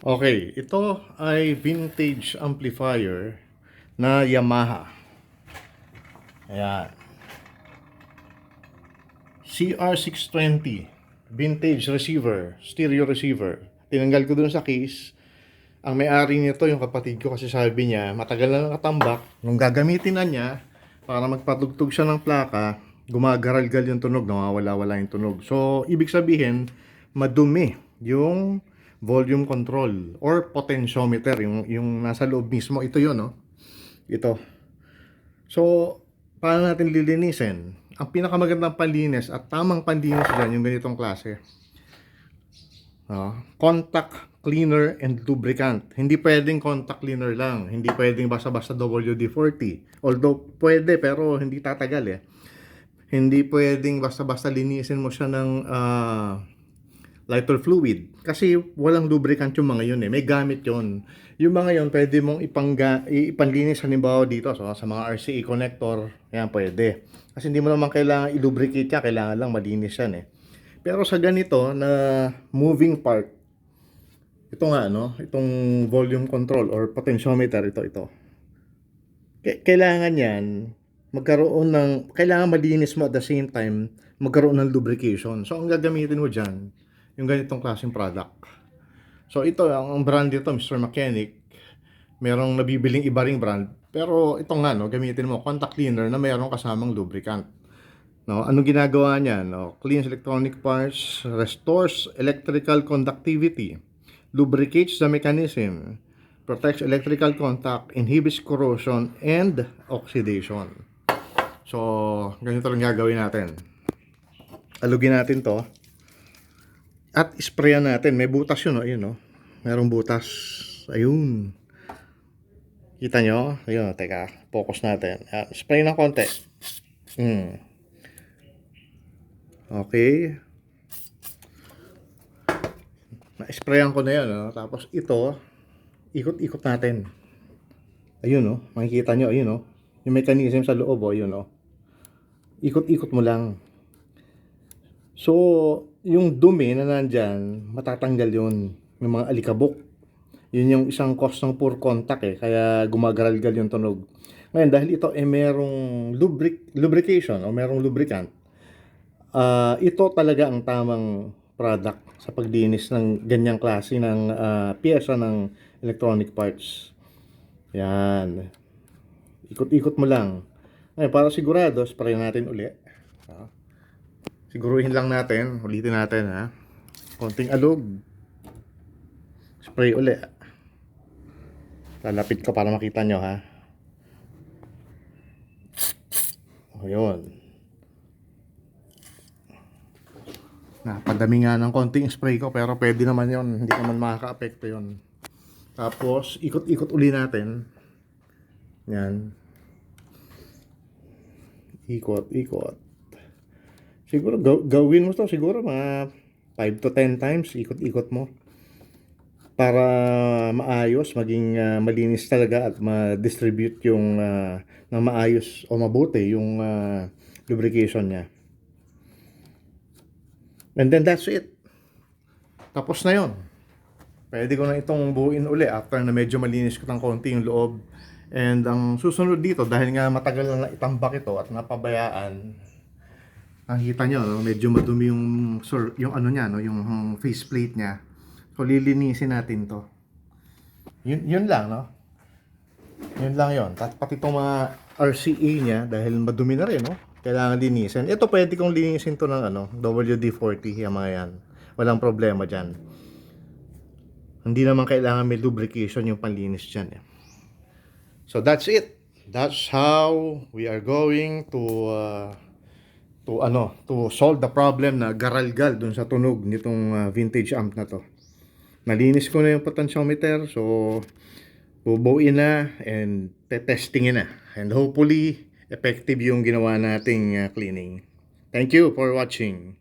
Okay, ito ay vintage amplifier na Yamaha. Ayan. CR620 vintage receiver, stereo receiver. Tinanggal ko dun sa case. Ang may-ari nito yung kapatid ko kasi sabi niya, matagal na nakatambak. Nung gagamitin na niya, para magpatugtog siya ng plaka, gumagaralgal yung tunog, nawawala-wala yung tunog. So, ibig sabihin, madumi yung volume control or potentiometer, yung, yung nasa loob mismo. Ito yun, no? Ito. So, paano natin lilinisin? Ang pinakamagandang panlinis at tamang panlinis dyan, yung ganitong klase. Ah, contact cleaner and lubricant. Hindi pwedeng contact cleaner lang. Hindi pwedeng basta-basta WD-40. Although pwede pero hindi tatagal eh. Hindi pwedeng basta-basta linisin mo siya ng ah, lighter fluid. Kasi walang lubricant yung mga yun eh. May gamit yun. Yung mga yun, pwede mong ipangga, ipanlinis halimbawa dito so, sa mga RCE connector. Yan, pwede. Kasi hindi mo naman kailangan i-lubricate yan. Kailangan lang malinis yan eh. Pero sa ganito na moving part, ito nga no, itong volume control or potentiometer, ito, ito. Kailangan yan, magkaroon ng, kailangan malinis mo at the same time, magkaroon ng lubrication. So, ang gagamitin mo dyan, yung ganitong klaseng product. So, ito, ang brand dito, Mr. Mechanic, merong nabibiling iba ring brand. Pero ito nga, no, gamitin mo, contact cleaner na mayroong kasamang lubricant. No, anong ginagawa niya? No? Cleans electronic parts, restores electrical conductivity, lubricates the mechanism, protects electrical contact, inhibits corrosion, and oxidation. So, ganito lang gagawin natin. Alugin natin to. At sprayan natin. May butas yun, no? Ayun, no? Merong butas. Ayun. Kita nyo? Ayun, teka. Focus natin. Ayan, spray ng konti. Hmm. Okay. Na-sprayan ko na yan. No? Tapos ito, ikot-ikot natin. Ayun, no? Makikita nyo, ayun, no? Yung mechanism sa loob, oh, ayun, no? Ikot-ikot mo lang. So, yung dumi na nandyan, matatanggal yun. Yung mga alikabok. Yun yung isang cause ng poor contact eh. Kaya gumagaralgal yung tunog. Ngayon, dahil ito eh merong lubric, lubrication o merong lubricant, ah ito talaga ang tamang product sa paglinis ng ganyang klase ng ah, pyesa ng electronic parts. Yan. Ikot-ikot mo lang. Ngayon, para sigurado, spray natin uli. Ah. Siguruhin lang natin. Ulitin natin ha. Konting alog. Spray uli. Lalapit ko para makita nyo ha. O yun. Napadami nga ng konting spray ko pero pwede naman yon Hindi naman makaka-apekto yon Tapos, ikot-ikot uli natin. Yan. Ikot, ikot. Siguro gaw- gawin mo to siguro mga 5 to 10 times ikot-ikot mo para maayos, maging ah, malinis talaga at ma-distribute yung ah, na maayos o mabuti yung ah, lubrication niya. And then that's it. Tapos na yon. Pwede ko na itong buuin uli after na medyo malinis ko ng konti yung loob. And ang susunod dito, dahil nga matagal na itambak ito at napabayaan, nakikita nyo, no? medyo madumi yung, sur, yung ano niya, no? yung faceplate niya. So, lilinisin natin to. Yun, yun lang, no? Yun lang yun. At pati itong mga RCA niya, dahil madumi na rin, no? Kailangan linisin. Ito pwede kong linisin to ng ano, WD-40, yung mga yan. Walang problema dyan. Hindi naman kailangan may lubrication yung panlinis dyan, eh. So, that's it. That's how we are going to uh, to ano, to solve the problem na garalgal dun sa tunog nitong uh, vintage amp na to. Nalinis ko na yung potentiometer, so bubuin na and testingin na. And hopefully, effective yung ginawa nating uh, cleaning. Thank you for watching.